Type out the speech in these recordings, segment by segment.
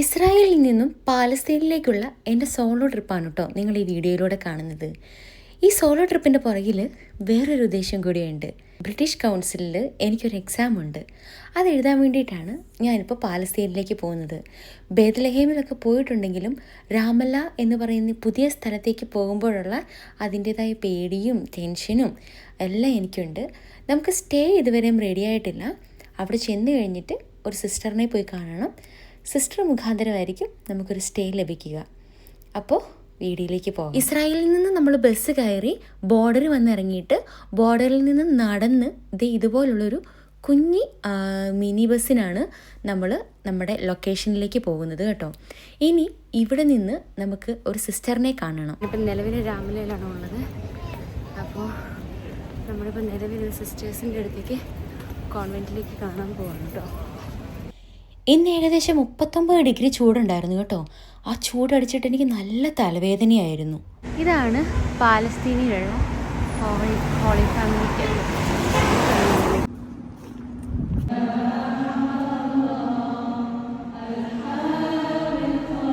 ഇസ്രായേലിൽ നിന്നും പാലസ്തീനിലേക്കുള്ള എന്റെ സോളോ ട്രിപ്പാണ് കേട്ടോ നിങ്ങൾ ഈ വീഡിയോയിലൂടെ കാണുന്നത്. ഈ സോളോ ട്രിപ്പിന്റെ പുറകിൽ വേറൊരു ഉദ്ദേശം കൂടിയുണ്ട്. ബ്രിട്ടീഷ് കൗൺസിലിൽ എനിക്കൊരു എക്സാം ഉണ്ട് അത് എഴുതാൻ വേണ്ടിയിട്ടാണ് ഞാനിപ്പോൾ പാലസ്തീനിലേക്ക് പോകുന്നത്. ബേദലഹേമിലൊക്കെ പോയിട്ടുണ്ടെങ്കിലും രാമല്ല എന്ന് പറയുന്ന പുതിയ സ്ഥലത്തേക്ക് പോകുമ്പോഴുള്ള അതിന്റേതായ പേടിയും ടെൻഷനും എല്ലാം എനിക്കുണ്ട്. നമുക്ക് സ്റ്റേ ഇതുവരെയും റെഡിയായിട്ടില്ല അവിടെ ചെന്ന് കഴിഞ്ഞിട്ട് ഒരു സിസ്റ്ററിനെ പോയി കാണണം. സിസ്റ്റർ മുഖാന്തരമായിരിക്കും നമുക്കൊരു സ്റ്റേ ലഭിക്കുക. അപ്പോൾ വീഡിയോയിലേക്ക് പോകാം. ഇസ്രായേലിൽ നിന്ന് നമ്മൾ ബസ് കയറി ബോർഡർ വന്നിറങ്ങിയിട്ട് ബോർഡറിൽ നിന്ന് നടന്ന് ഇത് ഇതുപോലുള്ളൊരു കുഞ്ഞി മിനി ബസ്സിനാണ് നമ്മൾ നമ്മുടെ ലൊക്കേഷനിലേക്ക് പോകുന്നത് കേട്ടോ. ഇനി ഇവിടെ നിന്ന് നമുക്ക് ഒരു സിസ്റ്ററിനെ കാണണം. ഇപ്പം നിലവിൽ രാമലയിലാണ് ഉള്ളത്. അപ്പോൾ നമ്മളിപ്പോൾ നിലവിൽ സിസ്റ്റേഴ്സിന്റെ അടുത്തേക്ക് കോൺവെന്റിലേക്ക് കാണാൻ പോവാണ് കേട്ടോ. ഇന്ന് ഏകദേശം മുപ്പത്തൊമ്പത് ഡിഗ്രി ചൂടുണ്ടായിരുന്നു കേട്ടോ. ആ ചൂടടിച്ചിട്ട് എനിക്ക് നല്ല തലവേദനയായിരുന്നു. ഇതാണ് പാലസ്തീനിലുള്ള ഹോളി ഹോളി ഫാമിലിക്ക്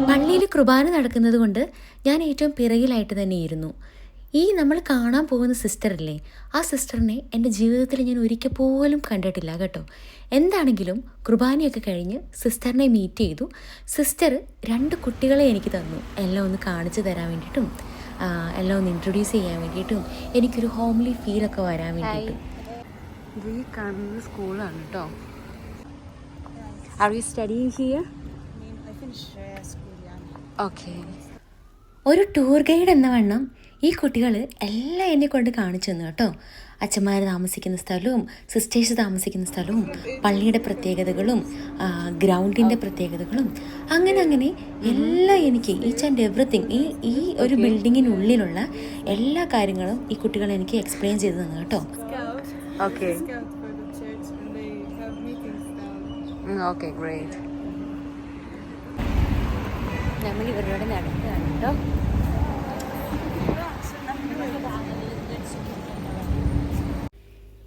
പള്ളിയിൽ കുർബാന നടക്കുന്നത് കൊണ്ട് ഞാൻ ഏറ്റവും പിറകിലായിട്ട് തന്നെയിരുന്നു. ഈ നമ്മൾ കാണാൻ പോകുന്ന സിസ്റ്ററില്ലേ? ആ സിസ്റ്ററിനെ എന്റെ ജീവിതത്തിൽ ഞാൻ ഒരിക്കൽ പോലും കണ്ടിട്ടില്ല കേട്ടോ. എന്താണെങ്കിലും കുർബാനയൊക്കെ കഴിഞ്ഞ് സിസ്റ്ററിനെ മീറ്റ് ചെയ്തു. സിസ്റ്റർ രണ്ട് കുട്ടികളെ എനിക്ക് തന്നു. എല്ലാം ഒന്ന് കാണിച്ചു തരാൻ വേണ്ടിയിട്ടും എല്ലാം ഒന്ന് ഇൻട്രൊഡ്യൂസ് ചെയ്യാൻ വേണ്ടിയിട്ടും എനിക്കൊരു ഹോംലി ഫീലൊക്കെ വരാൻ വേണ്ടിയിട്ടും. ഇത് ഈ കാണുന്നത് സ്കൂളാണ് കേട്ടോ ആർ യു ഹിയർ ഓക്കെ ഒരു ടൂർ ഗൈഡ് എന്ന വണ്ണം ഈ കുട്ടികൾ എല്ലാം എന്നെ കൊണ്ട് കാണിച്ചു തന്നു കേട്ടോ. അച്ഛന്മാർ താമസിക്കുന്ന സ്ഥലവും സിസ്റ്റേഴ്സ് താമസിക്കുന്ന സ്ഥലവും പള്ളിയുടെ പ്രത്യേകതകളും ഗ്രൗണ്ടിന്റെ പ്രത്യേകതകളും അങ്ങനെ അങ്ങനെ എല്ലാം എനിക്ക് ഈച്ച് ആൻഡ് എവറിത്തിങ് ഈ ഈ ഒരു ബിൽഡിങ്ങിനുള്ളിലുള്ള എല്ലാ കാര്യങ്ങളും ഈ കുട്ടികൾ എനിക്ക് എക്സ്പ്ലെയിൻ ചെയ്തു തന്നു കേട്ടോ. ഓക്കെ. ഓക്കെ ഗ്രേറ്റ് നമ്മൾ ഇവരോട് നടക്കുകയാണ് കേട്ടോ.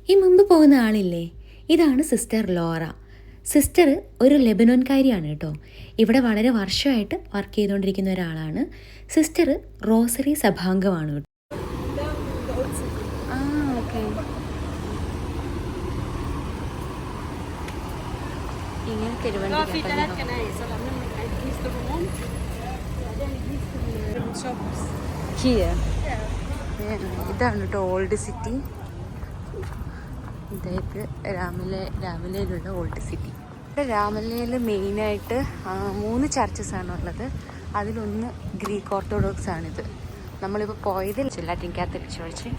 ഈ മുമ്പ് പോകുന്ന ആളില്ലേ? ഇതാണ് സിസ്റ്റർ ലോറ. സിസ്റ്റർ ഒരു ലെബനോൻകാരിയാണ് കേട്ടോ. ഇവിടെ വളരെ വർഷമായിട്ട് വർക്ക് ചെയ്തുകൊണ്ടിരിക്കുന്ന ഒരാളാണ്. സിസ്റ്റർ റോസറി സഭാംഗമാണ് കേട്ടോ. ഇങ്ങനെ തിരുവനന്തപുരം. ഇതാണ് കേട്ടോ ഓൾഡ് സിറ്റി ഇതായത് രാമല രാമലയിലുള്ള ഓൾഡ് സിറ്റി ഇവിടെ രാമലയിൽ മെയിനായിട്ട് മൂന്ന് ചർച്ചസ് ആണുള്ളത് അതിലൊന്ന് ഗ്രീക്ക് ഓർത്തഡോക്സ് ആണിത്. നമ്മളിപ്പോൾ പോയത് ലാറ്റിൻ കാത്തലിക് ചർച്ച്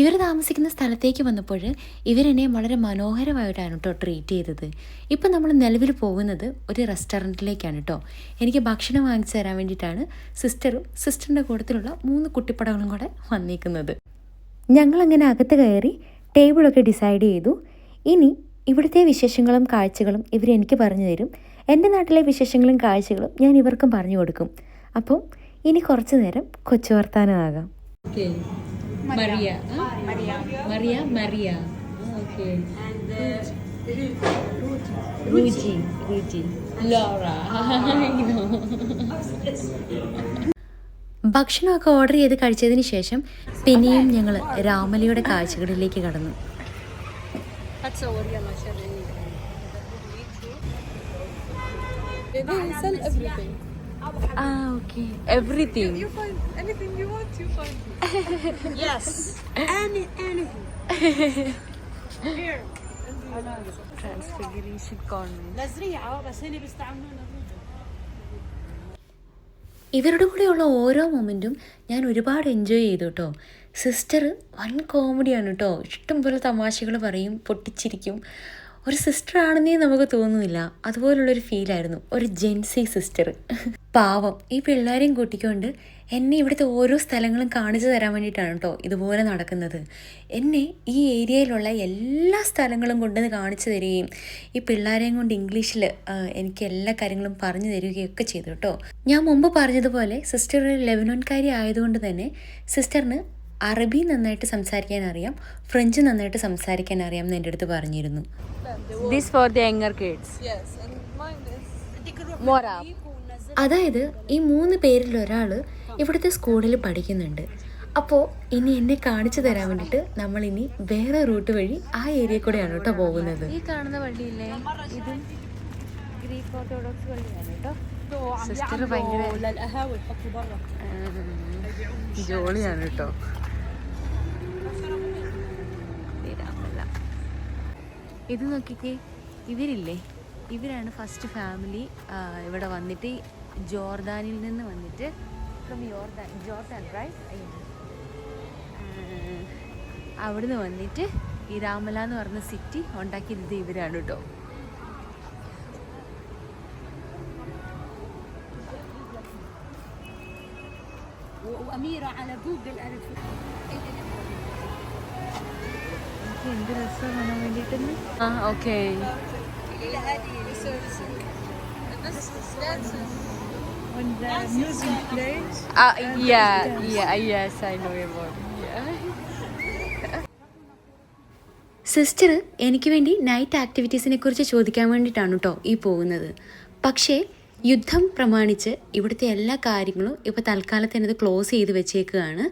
ഇവർ താമസിക്കുന്ന സ്ഥലത്തേക്ക് വന്നപ്പോൾ ഇവരെന്നെ വളരെ മനോഹരമായിട്ടാണ് കേട്ടോ ട്രീറ്റ് ചെയ്തത്. ഇപ്പം നമ്മൾ നിലവിൽ പോകുന്നത് ഒരു റെസ്റ്റോറന്റിലേക്കാണ് കേട്ടോ എനിക്ക് ഭക്ഷണം വാങ്ങിച്ചു തരാൻ വേണ്ടിയിട്ടാണ് സിസ്റ്ററും സിസ്റ്ററിന്റെ കൂട്ടത്തിലുള്ള മൂന്ന് കുട്ടിപ്പടകളും കൂടെ വന്നിരിക്കുന്നത് ഞങ്ങളങ്ങനെ അകത്ത് കയറി ടേബിളൊക്കെ ഡിസൈഡ് ചെയ്തു. ഇനി ഇവിടുത്തെ വിശേഷങ്ങളും കാഴ്ചകളും ഇവർ എനിക്ക് പറഞ്ഞു തരും. എന്റെ നാട്ടിലെ വിശേഷങ്ങളും കാഴ്ചകളും ഞാൻ ഇവർക്കും പറഞ്ഞു കൊടുക്കും. അപ്പം ഇനി കുറച്ചു നേരം കൊച്ചു വർത്താനമാകാം. And Ruji. Ruji. Laura. ഭക്ഷണമൊക്കെ ഓർഡർ ചെയ്ത് കഴിച്ചതിന് ശേഷം പിന്നെയും ഞങ്ങൾ രാമലിയുടെ കാഴ്ചകളിലേക്ക് കടന്നു They they sell everything. ആ okay everything You find anything you want, you find it. Yes. Any, anything. Here. Transfiguration convent لزريعة بس هنا بيستعملونا الرجل. ഇവരുടെ കൂടെയുള്ള ഓരോ മൊമെന്റും ഞാൻ ഒരുപാട് എൻജോയ് ചെയ്തു കേട്ടോ സിസ്റ്റർ വൺ കോമഡിയാണ് കേട്ടോ ഇഷ്ടംപോലെ തമാശകൾ പറയും പൊട്ടിച്ചിരിക്കും. ഒരു സിസ്റ്റർ ആണെന്നേ നമുക്ക് തോന്നുന്നില്ല. അതുപോലുള്ളൊരു ഫീലായിരുന്നു ഒരു ജെൻസി സിസ്റ്റർ പാവം. ഈ പിള്ളേരെയും കൂട്ടിക്കൊണ്ട് എന്നെ ഇവിടുത്തെ ഓരോ സ്ഥലങ്ങളും കാണിച്ചു തരാൻ വേണ്ടിയിട്ടാണ് കേട്ടോ ഇതുപോലെ നടക്കുന്നത്. എന്നെ ഈ ഏരിയയിലുള്ള എല്ലാ സ്ഥലങ്ങളും കൊണ്ടുവന്ന് കാണിച്ചു തരികയും ഈ പിള്ളേരെയും കൊണ്ട് ഇംഗ്ലീഷിൽ എനിക്ക് എല്ലാ കാര്യങ്ങളും പറഞ്ഞു തരികയൊക്കെ ചെയ്തു കേട്ടോ ഞാൻ മുമ്പ് പറഞ്ഞതുപോലെ സിസ്റ്റർ ഒരു ലെബനോൻകാരി ആയതുകൊണ്ട് തന്നെ സിസ്റ്ററിന് അറബി നന്നായിട്ട് സംസാരിക്കാൻ അറിയാം ഫ്രഞ്ച് നന്നായിട്ട് സംസാരിക്കാൻ അറിയാം എന്ന് എന്റെ അടുത്ത് പറഞ്ഞിരുന്നു. This for the younger kids. അതായത് ഈ മൂന്ന് പേരിൽ ഒരാൾ ഇവിടുത്തെ സ്കൂളിൽ പഠിക്കുന്നുണ്ട്. അപ്പോൾ ഇനി എന്നെ കാണിച്ചു തരാൻ വേണ്ടിയിട്ട് നമ്മൾ ഇനി വേറെ റൂട്ട് വഴി ആ ഏരിയ കൂടെയാണ് കേട്ടോ പോകുന്നത്. ഈ കാണുന്ന വഴിയില്ലേ? ഇത് ഗ്രീക്ക് ഓർത്തഡോക്സ് വഴിയാണ് കേട്ടോ. സിസ്റ്റർ ജോളിയാണ് കേട്ടോ. ഇത് നോക്കിക്കേ ഇവരില്ലേ? ഇവരാണ് ഫസ്റ്റ് ഫാമിലി ഇവിടെ വന്നിട്ട് ജോർദാനിൽ നിന്ന് വന്നിട്ട് ഫ്രം യോർദാൻ ജോർദാൻ റൈറ്റ് അവിടുന്ന് വന്നിട്ട് ഈ രാമല എന്ന് പറഞ്ഞ സിറ്റി ഉണ്ടാക്കിയത് ഇത് ഇവരാണ് കേട്ടോ و- واميره على جوجل قالت എനിക്ക് എന്ത് രസം കാണാൻ വേണ്ടിയിട്ടെന്ന് ആ okay When the music plays, Uh, yeah, yeah, yes, I know about it. Sister എനിക്ക് വേണ്ടി നൈറ്റ് ആക്ടിവിറ്റീസിനെ കുറിച്ച് ചോദിക്കാൻ വേണ്ടിയിട്ടാണ് കേട്ടോ ഈ പോകുന്നത്. പക്ഷേ യുദ്ധം പ്രമാണിച്ച് ഇവിടുത്തെ എല്ലാ കാര്യങ്ങളും ഇപ്പോൾ തൽക്കാലത്തിന് അത് ക്ലോസ് ചെയ്ത് വെച്ചേക്കുകയാണ്.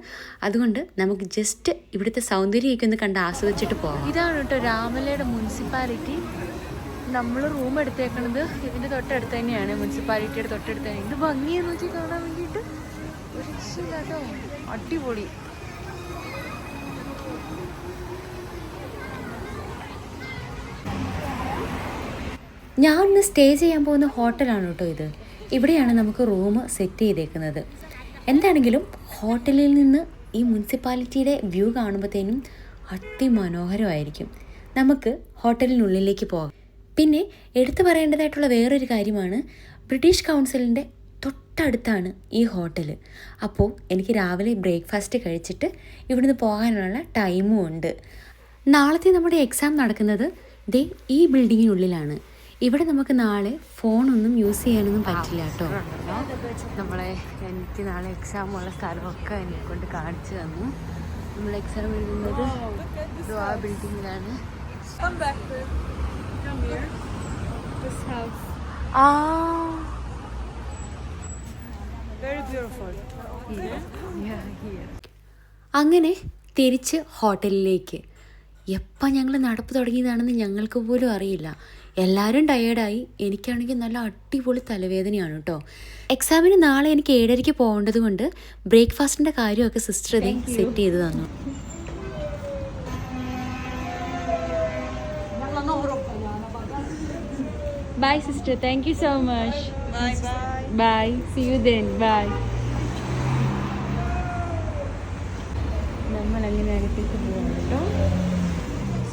അതുകൊണ്ട് നമുക്ക് ജസ്റ്റ് ഇവിടുത്തെ സൗന്ദര്യമൊക്കെ ഒന്ന് കണ്ട് ആസ്വദിച്ചിട്ട് പോകാം ഇതാണ് കേട്ടോ രാമലയുടെ മുനിസിപ്പാലിറ്റി നമ്മൾ റൂം എടുത്തേക്കണത് ഇതിന്റെ തൊട്ടടുത്ത് തന്നെയാണ് മുനിസിപ്പാലിറ്റിയുടെ തൊട്ടടുത്ത് തന്നെ. ഇത് ഭംഗിയെന്ന് വെച്ചാൽ കാണാൻ വേണ്ടിയിട്ട്. ഒരു രക്ഷയില്ല കേട്ടോ അടിപൊളി. ഞാൻ ഇന്ന് സ്റ്റേ ചെയ്യാൻ പോകുന്ന ഹോട്ടലാണ് കേട്ടോ ഇത്. ഇവിടെയാണ് നമുക്ക് റൂം സെറ്റ് ചെയ്തേക്കുന്നത്. എന്താണെങ്കിലും ഹോട്ടലിൽ നിന്ന് ഈ മുനിസിപ്പാലിറ്റിയുടെ വ്യൂ കാണുമ്പോഴത്തേനും അതിമനോഹരമായിരിക്കും നമുക്ക് ഹോട്ടലിനുള്ളിലേക്ക് പോകാം. പിന്നെ എടുത്തു പറയേണ്ടതായിട്ടുള്ള വേറൊരു കാര്യമാണ് ബ്രിട്ടീഷ് കൗൺസിലിന്റെ തൊട്ടടുത്താണ് ഈ ഹോട്ടൽ അപ്പോൾ എനിക്ക് രാവിലെ ബ്രേക്ക്ഫാസ്റ്റ് കഴിച്ചിട്ട് ഇവിടുന്ന് പോകാനുള്ള ടൈമും ഉണ്ട്. നാളത്തെ നമ്മുടെ എക്സാം നടക്കുന്നത് ദേ ഈ ബിൽഡിങ്ങിനുള്ളിലാണ് ഇവിടെ നമുക്ക് നാളെ ഫോണൊന്നും യൂസ് ചെയ്യാനൊന്നും പറ്റില്ല കേട്ടോ. നമ്മളെ എനിക്ക് നാളെ എക്സാം ഉള്ള സ്ഥലമൊക്കെ എന്നെ കൊണ്ട് കാണിച്ചു തന്നു. നമ്മൾ എക്സാം എഴുതുന്നത് ആ ബിൽഡിങ്ങിലാണ് here. This house. Ah. Very beautiful. അങ്ങനെ തിരിച്ച് ഹോട്ടലിലേക്ക് എപ്പോൾ ഞങ്ങൾ നടപ്പ് തുടങ്ങിയതാണെന്ന് ഞങ്ങൾക്ക് പോലും അറിയില്ല എല്ലാവരും ടയേർഡായി എനിക്കാണെങ്കിൽ നല്ല അടിപൊളി തലവേദനയാണ് കേട്ടോ എക്സാമിന് നാളെ എനിക്ക് ഏഴരയ്ക്ക് പോകേണ്ടത് കൊണ്ട് ബ്രേക്ക്ഫാസ്റ്റിന്റെ കാര്യമൊക്കെ സിസ്റ്റർ ഇത് സെറ്റ് ചെയ്ത് തന്നു bye sister. Thank you so much. Bye bye. Bye see you then bye നമ്മൾ അങ്ങനെ അകത്തേക്ക് പോകാം കേട്ടോ.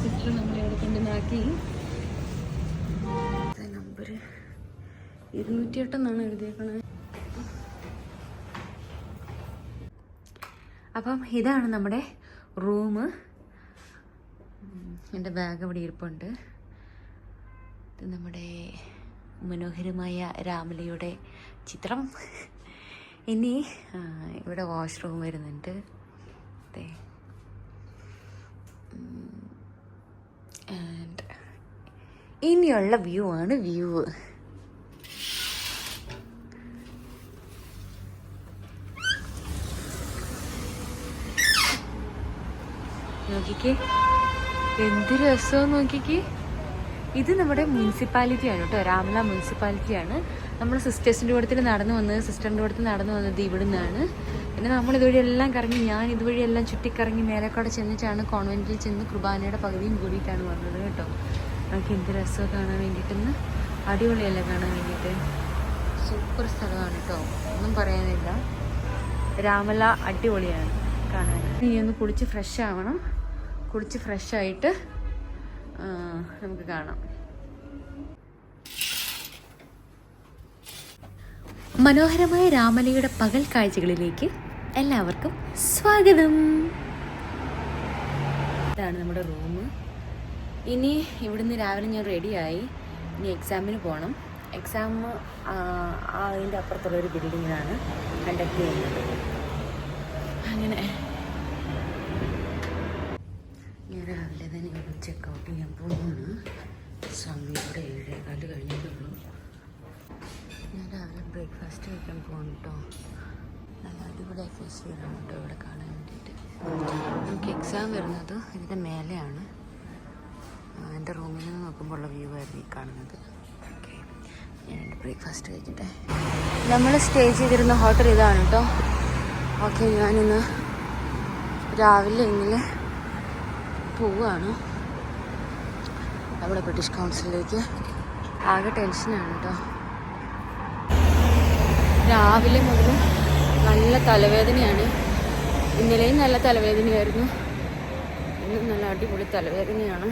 സിസ്റ്റർ നമ്മളെ അവിടെ കൊണ്ടുവന്നാക്കി. നമ്പർ ഇരുന്നൂറ്റി എട്ടെന്നാണ് എഴുതിയേക്കണത്. അപ്പം ഇതാണ് നമ്മുടെ റൂം എന്റെ ബാഗ് അവിടെ ഇരിപ്പുണ്ട്. ഇത് നമ്മുടെ മനോഹരമായ രാമലയുടെ ചിത്രം. ഇനി ഇവിടെ വാഷ്റൂം വരുന്നുണ്ട്. അതെ ഇനിയുള്ള വ്യൂ ആണ് വ്യൂ നോക്കിക്കേ. എന്ത് രസമാണ് നോക്കിക്കേ. ഇത് നമ്മുടെ മുനിസിപ്പാലിറ്റിയാണ് കേട്ടോ. രാമല മുനിസിപ്പാലിറ്റിയാണ് നമ്മൾ സിസ്റ്റേഴ്സിന്റെ കൂടത്തിൽ നടന്നു വന്നത് സിസ്റ്ററിന്റെ കൂടത്തിൽ നടന്നു വന്നത് ഇവിടെ നിന്നാണ് പിന്നെ നമ്മൾ ഇതുവഴി എല്ലാം കറങ്ങി ഞാൻ ഇതുവഴി എല്ലാം ചുറ്റിക്കറങ്ങി മേലക്കോടെ ചെന്നിട്ടാണ് കോൺവെന്റിൽ ചെന്ന് കുർബാനയുടെ പകുതിയും കൂടിയിട്ടാണ് വന്നത് കേട്ടോ. നമുക്ക് എന്ത് രസമൊക്കെ കാണാൻ വേണ്ടിയിട്ടൊന്ന്. അടിപൊളിയല്ലേ കാണാൻ വേണ്ടിയിട്ട്. സൂപ്പർ സ്ഥലമാണ് കേട്ടോ. ഒന്നും പറയാനില്ല. രാമല അടിപൊളിയാണ് കാണാൻ. ഇനി ഒന്ന് കുളിച്ച് ഫ്രഷ് ആവണം. കുളിച്ച് ഫ്രഷ് ആയിട്ട് നമുക്ക് കാണാം. മനോഹരമായ രാമലയുടെ പകൽ കാഴ്ചകളിലേക്ക് എല്ലാവർക്കും സ്വാഗതം. ഇതാണ് നമ്മുടെ റൂം. ഇനി ഇവിടുന്ന് രാവിലെ ഞാൻ റെഡിയായി. ഇനി എക്സാമിന് പോകണം എക്സാം അതിന്റെ അപ്പുറത്തുള്ള ഒരു ബിൽഡിങ്ങിലാണ് കണ്ടക്ട് ചെയ്യുന്നത്. അങ്ങനെ ഞാൻ രാവിലെ ഞാൻ രാവിലെ സമയം ഇവിടെ ഏഴേകാൽ കഴിഞ്ഞിട്ടുള്ളൂ ബ്രേക്ക്ഫാസ്റ്റ് കഴിക്കാൻ പോകണം കേട്ടോ നല്ല അടിപൊളി അറ്റ്മോസ്ഫിയറാണ് കേട്ടോ ഇവിടെ കാണാൻ വേണ്ടിയിട്ട്. നമുക്ക് എക്സാം വരുന്നത് ഇതിന്റെ മേലെയാണ്. എന്റെ റൂമിൽ നിന്ന് നോക്കുമ്പോൾ ഉള്ള വ്യൂ ആയിരുന്നു ഈ കാണുന്നത്. ഓക്കെ ഞാൻ എന്റെ ബ്രേക്ക്ഫാസ്റ്റ് കഴിക്കട്ടെ നമ്മൾ സ്റ്റേ ചെയ്തിരുന്ന ഹോട്ടൽ ഇതാണ് കേട്ടോ ഓക്കെ ഞാനിന്ന് രാവിലെ ഇങ്ങനെ പോവുകയാണ് നമ്മുടെ ബ്രിട്ടീഷ് കൗൺസിലിലേക്ക് ആകെ ടെൻഷനാണ് കേട്ടോ രാവിലെ മുതൽ നല്ല തലവേദനയാണ്. ഇന്നലെയും നല്ല തലവേദനയായിരുന്നു. ഇന്നും നല്ല അടിപൊളി തലവേദനയാണ്.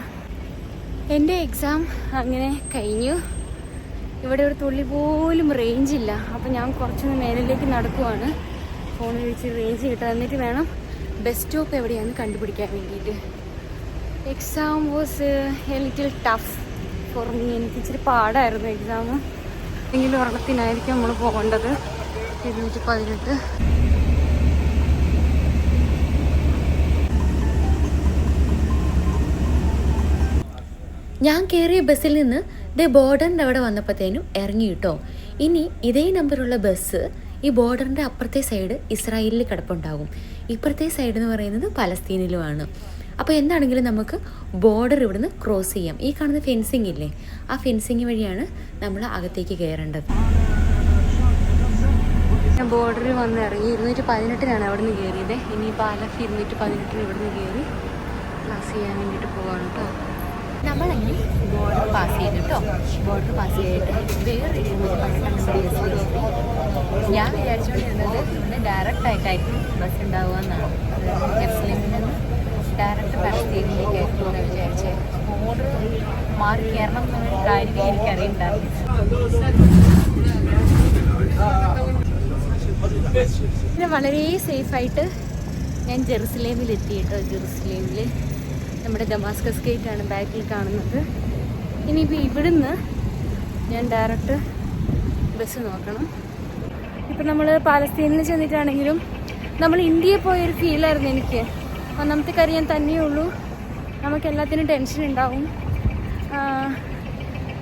എന്റെ എക്സാം അങ്ങനെ കഴിഞ്ഞു. ഇവിടെ ഒരു തുള്ളി പോലും റേഞ്ച് ഇല്ല. അപ്പം ഞാൻ കുറച്ചൊന്ന് മേലിലേക്ക് നടക്കുവാണ്. ഫോണിൽ വിളിച്ച് റേഞ്ച് കിട്ടാൻ വേണം. ബസ് സ്റ്റോപ്പ് എവിടെയാണെന്ന് കണ്ടുപിടിക്കാൻ വേണ്ടിയിട്ട്. Exam was a little tough for me എനിക്ക് ഇച്ചിരി പാടായിരുന്നു എക്സാം എങ്കിലും ഒരെണ്ണത്തിനായിരിക്കും നമ്മൾ പോകേണ്ടത്. ഇരുന്നൂറ്റി പതിനെട്ട്. ഞാൻ കയറിയ ബസ്സിൽ നിന്ന് ദേ ബോർഡറിന്റെ അവിടെ വന്നപ്പോഴത്തേനും ഇറങ്ങി കിട്ടോ. ഇനി ഇതേ നമ്പറുള്ള ബസ് ഈ ബോർഡറിന്റെ അപ്പുറത്തെ സൈഡ് ഇസ്രായേലിൽ കിടപ്പുണ്ടാകും. ഇപ്പുറത്തെ സൈഡ് എന്ന് പറയുന്നത് പലസ്തീനിലുമാണ്. അപ്പോൾ എന്താണെങ്കിലും നമുക്ക് ബോർഡർ ഇവിടുന്ന് ക്രോസ് ചെയ്യാം. ഈ കാണുന്ന ഫെൻസിങ് ഇല്ലേ? ആ ഫെൻസിങ് വഴിയാണ് നമ്മൾ അകത്തേക്ക് കയറേണ്ടത്. ഞാൻ ബോർഡറിൽ വന്ന് ഇറങ്ങി. ഇരുന്നൂറ്റി പതിനെട്ടിനാണ് അവിടെ നിന്ന് കയറിയത്. ഇനിയിപ്പോൾ അലഫ് ഇരുന്നൂറ്റി പതിനെട്ടിന് ഇവിടെ നിന്ന് കയറി ക്ലാസ് ചെയ്യാൻ വേണ്ടിയിട്ട് പോവാണ് കേട്ടോ നമ്മളങ്ങനെ ബോർഡർ പാസ് ചെയ്തു കേട്ടോ ബോർഡർ പാസ് ചെയ്തിട്ട് വേറെ ഇരുന്നൂറ്റി പതിനെട്ടാം നമ്പർ ഞാൻ വിചാരിച്ചുകൊണ്ടിരുന്നത് ഇവിടെ ഡയറക്റ്റ് ആയിട്ടായിരിക്കും ബസ് ഉണ്ടാവുക എന്നാണ്. നിന്ന് ഡയറക്റ്റ് പലസ്തീനിലേക്കായിരിക്കും എന്ന് വിചാരിച്ചു മോഡ് മാറി കയറണം എന്നൊരു കാര്യം എനിക്കറിയുണ്ടായിരുന്നു പിന്നെ വളരെ സേഫായിട്ട് ഞാൻ ജെറുസലേമിൽ എത്തി കേട്ടോ. ജെറുസലേമിൽ നമ്മുടെ ഡമാസ്കസ് ഗേറ്റ് ആണ് ബാക്കിൽ കാണുന്നത്. ഇനിയിപ്പോൾ ഇവിടുന്ന് ഞാൻ ഡയറക്റ്റ് ബസ് നോക്കണം. ഇപ്പം നമ്മൾ പാലസ്തീനിൽ ചെന്നിട്ടാണെങ്കിലും നമ്മൾ ഇന്ത്യയിൽ പോയൊരു ഫീലായിരുന്നു എനിക്ക്. ഒന്നാമത്തെ കാര്യം ഞാൻ തന്നെയേ ഉള്ളൂ. നമുക്ക് എല്ലാത്തിനും ടെൻഷൻ ഉണ്ടാവും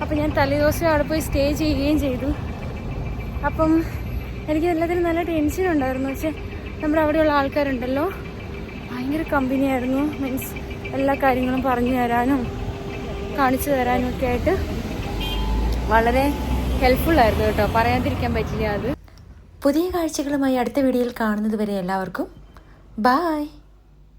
അപ്പം ഞാൻ തലേദിവസം അവിടെ പോയി സ്റ്റേ ചെയ്യുകയും ചെയ്തു. അപ്പം എനിക്ക് എല്ലാത്തിനും നല്ല ടെൻഷൻ ഉണ്ടായിരുന്നു. പക്ഷെ നമ്മുടെ അവിടെയുള്ള ആൾക്കാരുണ്ടല്ലോ. ഭയങ്കര കമ്പനിയായിരുന്നു മീൻസ് എല്ലാ കാര്യങ്ങളും പറഞ്ഞു തരാനും കാണിച്ചു തരാനും ഒക്കെ ആയിട്ട് വളരെ ഹെൽപ്ഫുള്ളായിരുന്നു കേട്ടോ. പറയാതിരിക്കാൻ പറ്റില്ല അത്. പുതിയ കാഴ്ചകളുമായി അടുത്ത വീഡിയോയിൽ കാണുന്നത് വരെ എല്ലാവർക്കും ബായ്